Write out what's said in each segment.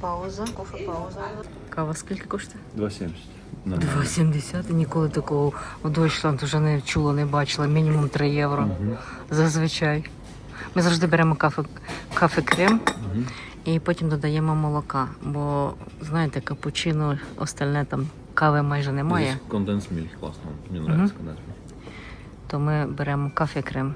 Пауза, кофе пауза. Кава скільки коштує? 2,70. 2,70. Ніколи такого у Дойчланд вже не чула, не бачила. Мінімум 3 євро. Зазвичай. Ми завжди беремо кафе, кафе крем і потім додаємо молока. Бо, знаєте, капучино, остальне там кави майже немає. Здесь конденс классно. Мне Мгм. нравится конденс милк. то ми беремо кафе крем.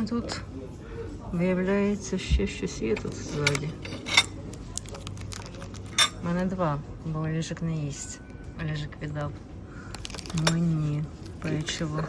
В мене тут виявляється ще щось є тут ззаді. У мене два, бо Олежик не їсть. Олежик віддав. Мені печиво.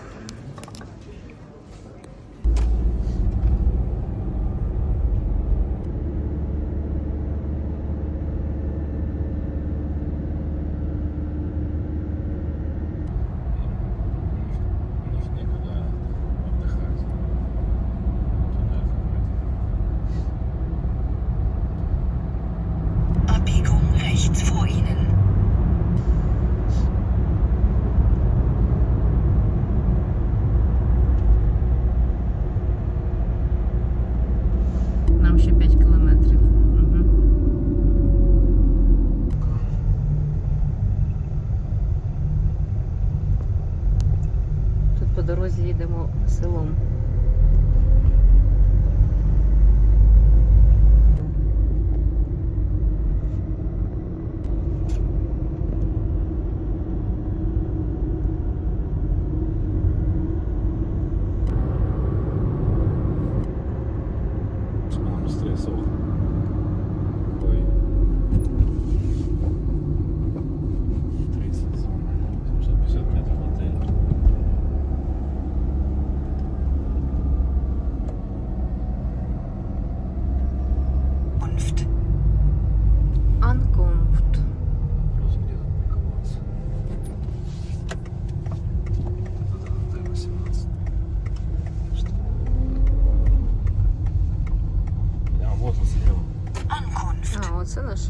Ankunft. А, оце наш.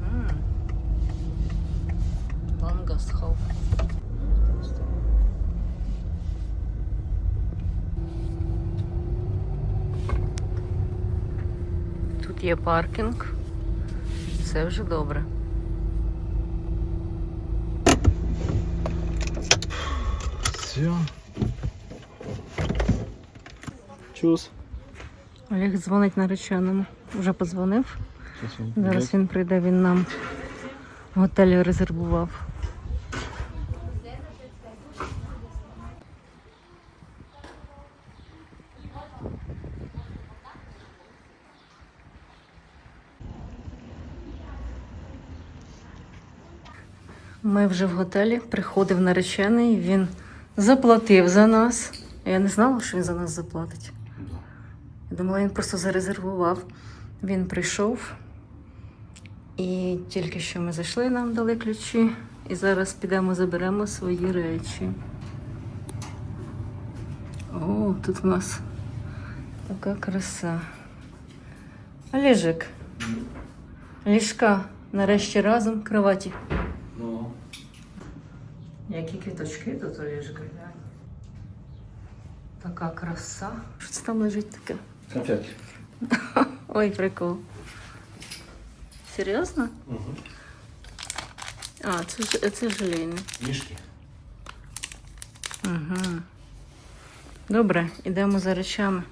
Мгм. Лангастхоф. Тут є паркінг. Це вже добре. Все. Чус. Олег дзвонить нареченому. Вже подзвонив. Зараз він прийде, він нам готель резервував. Ми вже в готелі, приходив наречений, він заплатив за нас. Я не знала, що він за нас заплатить. Думала, він просто зарезервував. Він прийшов, і тільки що ми зайшли, нам дали ключі. І зараз підемо заберемо свої речі. О, тут у нас така краса. Олежик. Ліжка нарешті разом кроваті. Ну, Які квіточки тут глянь. Така краса. Що це там лежить таке? Конфетки. Ой, прикол. Серйозно? Угу. А, це, ж- це желейне. Мишки. Угу. Добре, йдемо за речами.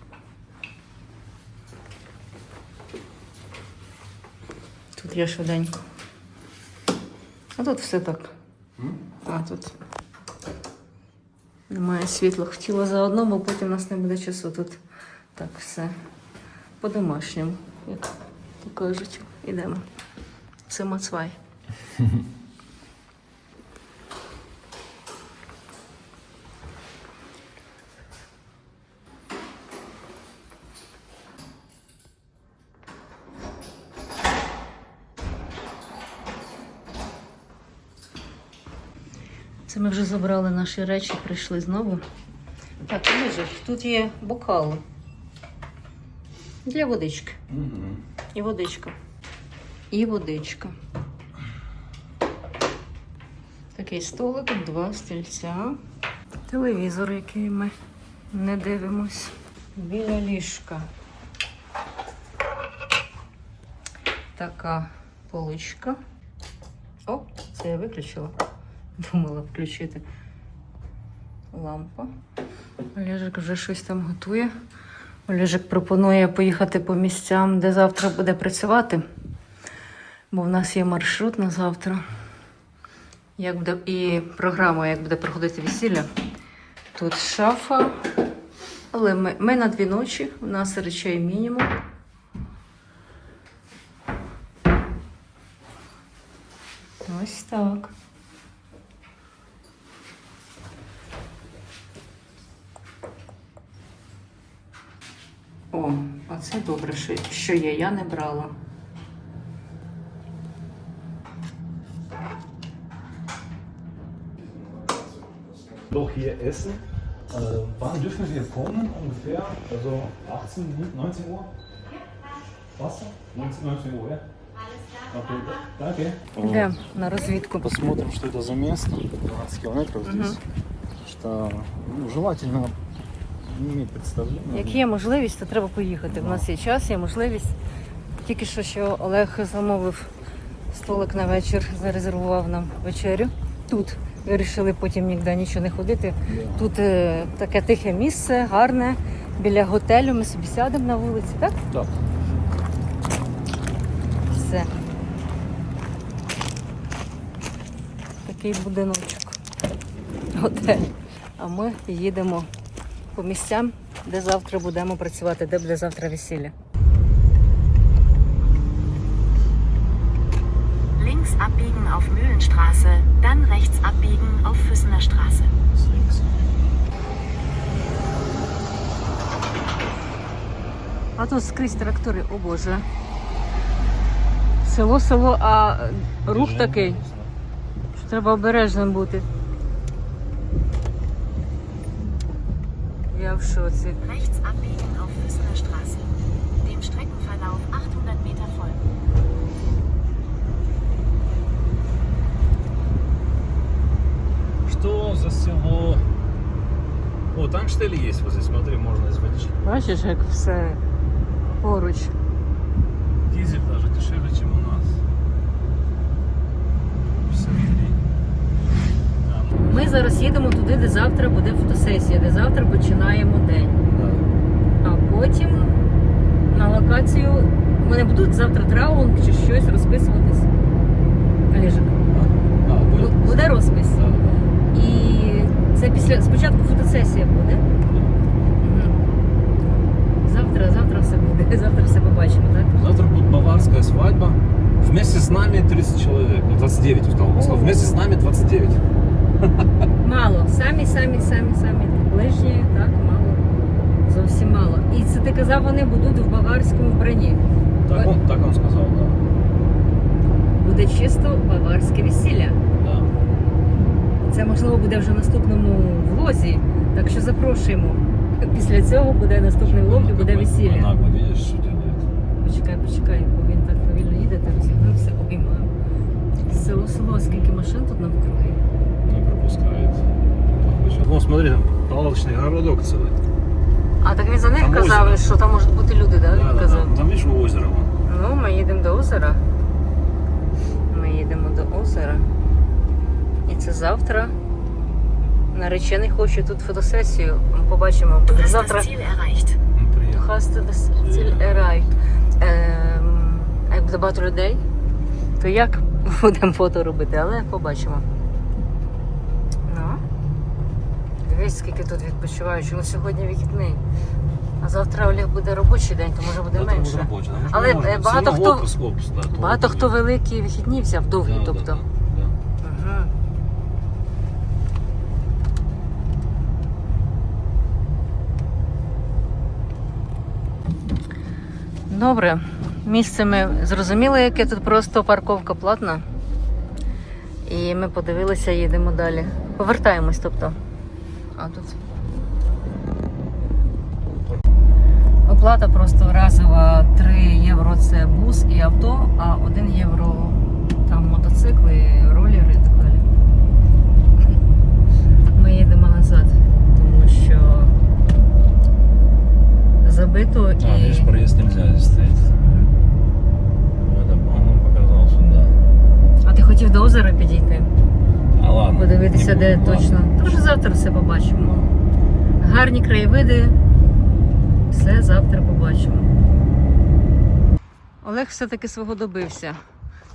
Тут я швиденько. А тут все так. А тут немає світла. Хотіла заодно, бо потім у нас не буде часу. Тут так все по-домашньому, як то кажуть. Ідемо. Це Мацвай. Це ми вже забрали наші речі, прийшли знову. Так, Олежик, тут є бокал для водички. Угу. І водичка. І водичка. Такий столик, два стільця. Телевізор, який ми не дивимось. Біля ліжка. Така поличка. О, це я виключила. Думала включити лампа. Олежик вже щось там готує. Олежик пропонує поїхати по місцям, де завтра буде працювати. Бо в нас є маршрут на завтра. Як буде, і програма, як буде проходити весілля. Тут шафа. Але ми, ми на дві ночі, у нас речей мінімум. Ось так. О, а це добре, що, що є, я не брала. Doch hier essen. Äh, wann dürfen wir kommen? Ungefähr, also 18, 19 Uhr? Wasser? 19, 19 Uhr, ja? Okay, danke. На розвідку. Посмотрим, что это за место. 12 километров здесь. Что ну, желательно иметь представление. Як є можливість, то треба поїхати. У нас є час, є можливість. Тільки що, що Олег замовив столик на вечір, зарезервував нам вечерю. Тут вирішили потім ніде нічого не ходити. Да. Тут е, таке тихе місце, гарне, біля готелю. Ми собі сядемо на вулиці, так? Да. Все. Такий будиночок. Готель. А ми їдемо по місцям, де завтра будемо працювати, де буде завтра весілля. Links abbiegen auf Mühlenstraße, dann rechts abbiegen auf Füssener Straße. А тут скрізь трактори, о Боже. Село, село, а рух такий, що треба обережним бути. Я в шоці. Rechts abbiegen auf Füssener Straße. Dem Streckenverlauf 800 Meter folgen. Что за село? О, там что ли есть возле, смотри, можно из водички. Бачиш, як все поруч. Дизель даже дешевле, чем у нас. 50 гривен. А, ну, Ми зараз їдемо туди, де завтра буде фотосесія, де завтра починаємо день. А потім на локацію вони будуть завтра траунг чи щось розписуватись. Олежик. Буде розпис. І це після спочатку фотосесія буде. Завтра, завтра все буде. Завтра все побачимо, так? Завтра будет баварская свадьба. Вместе с нами 30 человек. Ну, 29, я Вместе с нами 29. Мало. Самі, самі, самі, самі ближні, так, мало. Зовсім мало. І це ти казав, вони будуть в баварському вбранні. Так он, так он сказал, да. Буде чисто баварське весілля. да. Це можливо буде вже в наступному влозі. Так що запрошуємо. Після цього буде наступний влог і буде весілля. видишь, что делает. Почекай, почекай, бо він так повільно їде, ти розігнувся, обіймаю. Село село, скільки машин тут навкруги. Пропускает. Вон, смотри, там палаточный городок целый. А так він за них Там казав, озеро. що там можуть бути люди, так? Він казав. Там видишь озеро вон. Ну, ми їдемо до озера. Ми їдемо до озера. І це завтра. Наречений хоче тут фотосесію. Ми побачимо. Завтра приехал. Ціль Ерай. Ем, а як буде багато людей, то як будемо фото робити, але побачимо. Ну. Дивись, скільки тут відпочиваючих. Ну сьогодні вихідний. А завтра Олег буде робочий день, то може буде Завтра менше. буде робочий, може, Але, може. е, Все багато одно хто- отпуск, отпуск, да, то Багато хто великі вихідні взяв, довгі, Да, тобто. да, да. Добре. Місце ми зрозуміли, яке тут просто парковка платна. І ми подивилися, їдемо далі. Повертаємось, тобто. А тут. Оплата просто разова 3 євро це бус і авто, а 1 євро там мотоцикли, ролери і так далі. Ми їдемо назад. подивимося, де точно. То вже завтра все побачимо. Гарні краєвиди. Все завтра побачимо. Олег все-таки свого добився.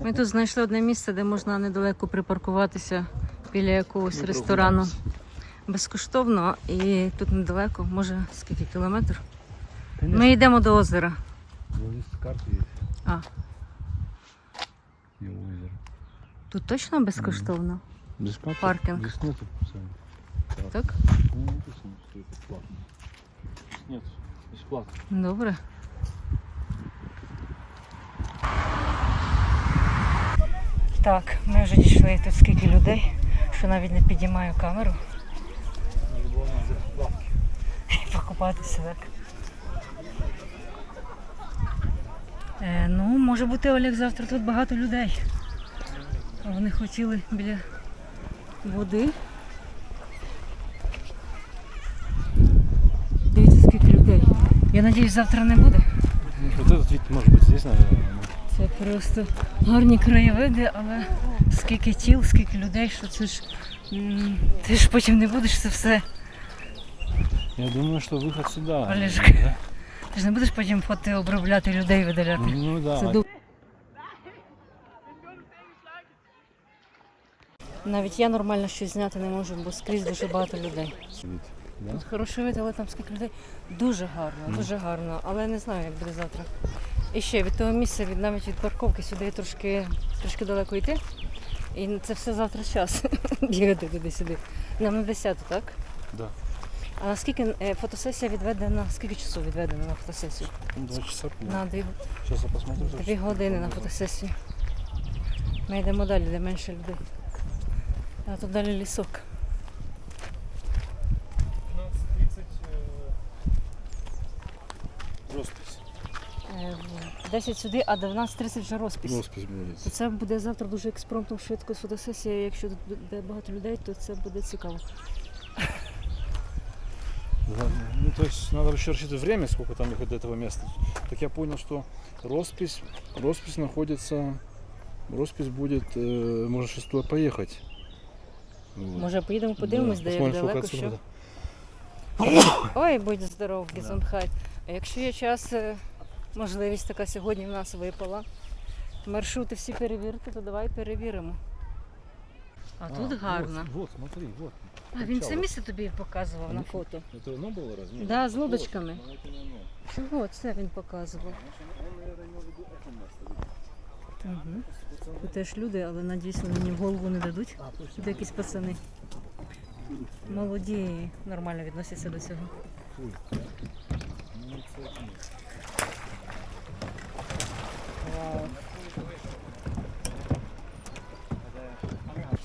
Ми тут знайшли одне місце, де можна недалеко припаркуватися біля якогось ресторану безкоштовно. І тут недалеко, може скільки кілометрів. Ми йдемо до озера. А, тут точно безкоштовно? Здесь нету цен. Так? Ну, написано, что это платно. Нет, бесплатно. Добре. Так, ми вже дійшли тут скільки людей, що навіть не підіймаю камеру. Покупатися так. Е, ну, може бути, Олег, завтра тут багато людей. Вони хотіли біля води. Дивіться, скільки людей. Я надіюсь, завтра не буде. Вот этот вид может быть здесь, наверное. Це просто гарні краєвиди, але скільки тіл, скільки людей, що це ж. м, Ти ж потім не будеш це все. Я думаю, что выход сюда. Олежка. Да? Ти ж не будеш потім фото обробляти людей видаляти. Ну да. Це ду- Навіть я нормально щось зняти не можу, бо скрізь дуже багато людей. Вид, да? Тут хороший вид, але там скільки людей. Дуже гарно, дуже гарно. Але не знаю, як буде завтра. І ще від того місця, від навіть від парковки сюди трошки, трошки далеко йти. І це все завтра час бігати туди-сюди. Нам на 10, так? Да. А наскільки е, фотосесія відведена, скільки часу відведено на фотосесію? Ну, Два часа. На дві, я посмотрю. дві години на фотосесію. Ми йдемо далі, де менше людей. А тут далі лісок. роспись. Е, в 10 сюди, а 12.30 вже розпис. Роспись будет. То це буде завтра дуже експромтом швидко фотосесія. Якщо тут буде багато людей, то це буде цікаво. Да, Ну, то есть надо еще рассчитывать время, сколько там ехать до этого места. Так я понял, что роспись, роспись находится, роспись будет, э, можешь сейчас туда поехать. Вот. Може поїдемо подивимось, Да, де як посмотрим, далеко, сколько що. отсюда. Ой, будь здоров, Гізонхайт. А якщо є час, е, можливість така сьогодні в нас випала. Маршрути всі перевірити, то давай перевіримо. А тут гарно. Вот, вот, смотри, вот. А він це місце тобі показував на фото. Это оно было размер? Да, з лодочками. Вот, ну, это не оно. Чого це він показував? Он, наверное, имел в виду это место. Угу. Тут теж люди, але надіюсь, вони мені в голову не дадуть. А, точно. Тут якісь пацани. Молоді і нормально відносяться до цього.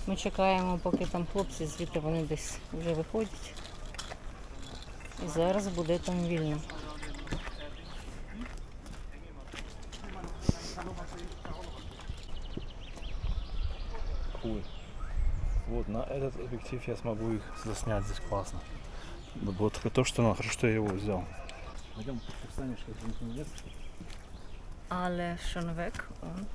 Ми чекаємо, поки там хлопці, звідти вони десь вже виходять. І зараз буде там вільно. Cool. Вот, на этот объектив я смогу их заснять, здесь классно. Да Вот то, что надо, хорошо, что я его взял. Пойдем, встанешь, как место. Але Шонвек und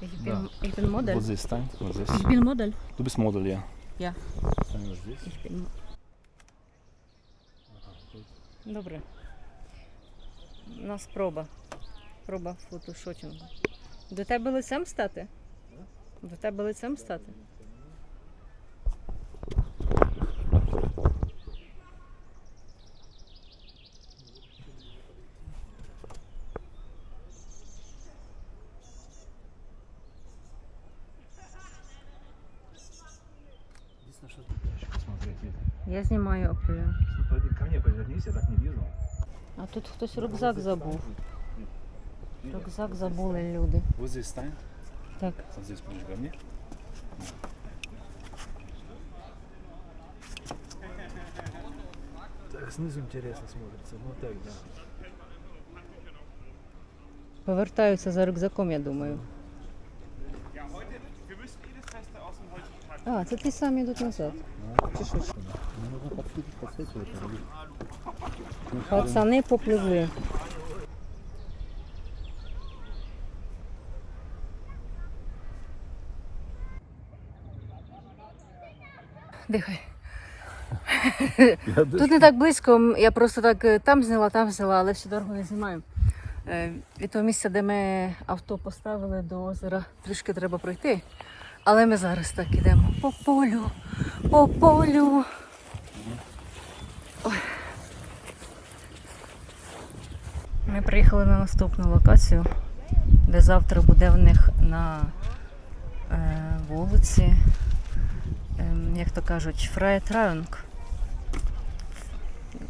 ich Да. ich bin Model. Вот здесь стань, вот здесь. Ich bin Model. Du bist Model, ja. Ja. Стань вот здесь. Ich bin... Добре. У нас проба. Проба фотошотінгу. До тебе лицем стати? До тебе лицем стати? Единственное, что тут посмотреть. Вид. Я знімаю окуляр. Пойди ко мне я так не вижу. А тут хтось рюкзак забув. Рюкзак забули люди. Вот здесь стань. Так. Вот здесь ближе ко мне. Так, снизу интересно смотрится. Ну так, да. Повертаються за рюкзаком, я думаю. А, це ті самі йдуть назад. Чи що? Ну, нужно подсветить, подсвечивать. Пацани попливли. Дихай. Тут не так близько, я просто так е, там зняла, там зняла, але всю дорогу не знімаю. Е, Від того місця, де ми авто поставили до озера, трішки треба пройти. Але ми зараз так ідемо по полю, по полю. Ой. Ми приїхали на наступну локацію, де завтра буде в них на е, вулиці, ем, як то кажуть, Фраєтраунг.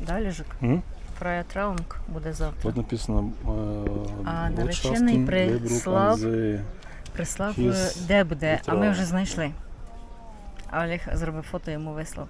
Далі ж Hm? Фраєтраунг буде завтра. Тут написано А наречений прислав Прислав де буде, а ми вже знайшли. Олег зробив фото, йому вислав.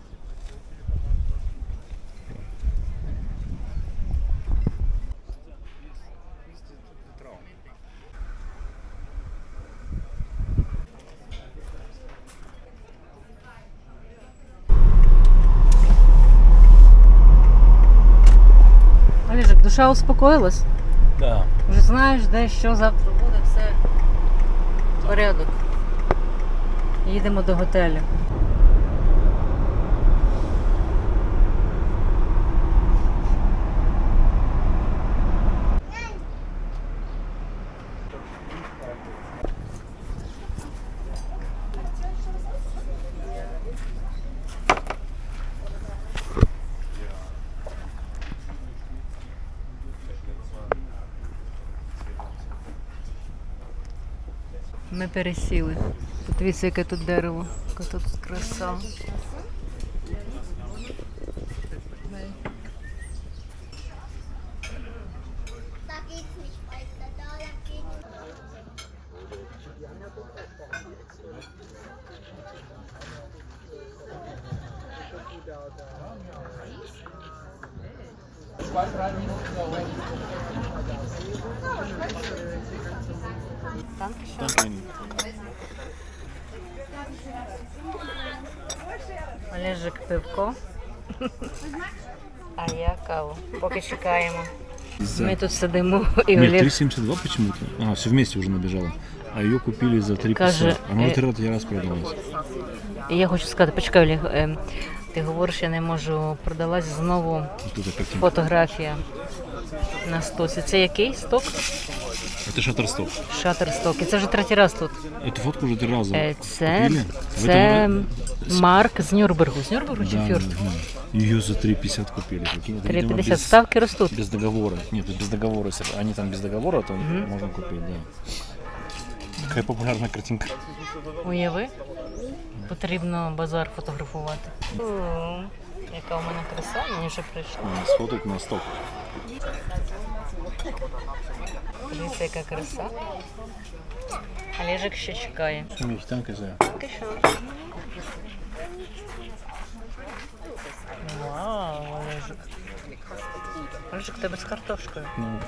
Олежик, душа успокоїлась? Да. Вже знаєш, де що завтра буде, все порядок. Їдемо до готелю. Пересіли. Подивіться, яке тут дерево, яка тут краса. Da geht's nicht Олежик пивко. А я каву. Поки чекаємо. Ми тут сидимо і Нет, Олег 3,72 почему-то. А, все вместе уже набежало. А ее купили за 3,50. Каже, Она э, в третий раз продалась. Я хочу сказати, почекай, Олег, ем, ти говориш, я не можу продалась знову фотографія на стоці. Це який сток? Это шаттерсток. Шаттерсток. І це вже третій раз тут. Эту фотку уже три раза Е, Це, купили. В це этом ра- Марк з Нюрнбергу. З Нюрнбергу чи Да, Фюрт? да, да. Ее за 3,50 купили. прикинь. Это, видимо, 3,50. без- Ставки ростуть. Без договора. Нет, это без договора. Если они там без договора, то можно купить, да. Какая популярная картинка. Уяви, потрібно базар фотографувати. О, яка у мене краса, мені вже прийшла. А, Сфотать на сток. Дивіться, яка краса. Олежик ще чекає. Мехитянка за. Поки. Вау, Олежик. Олежик, тебе з картошкою. Ну,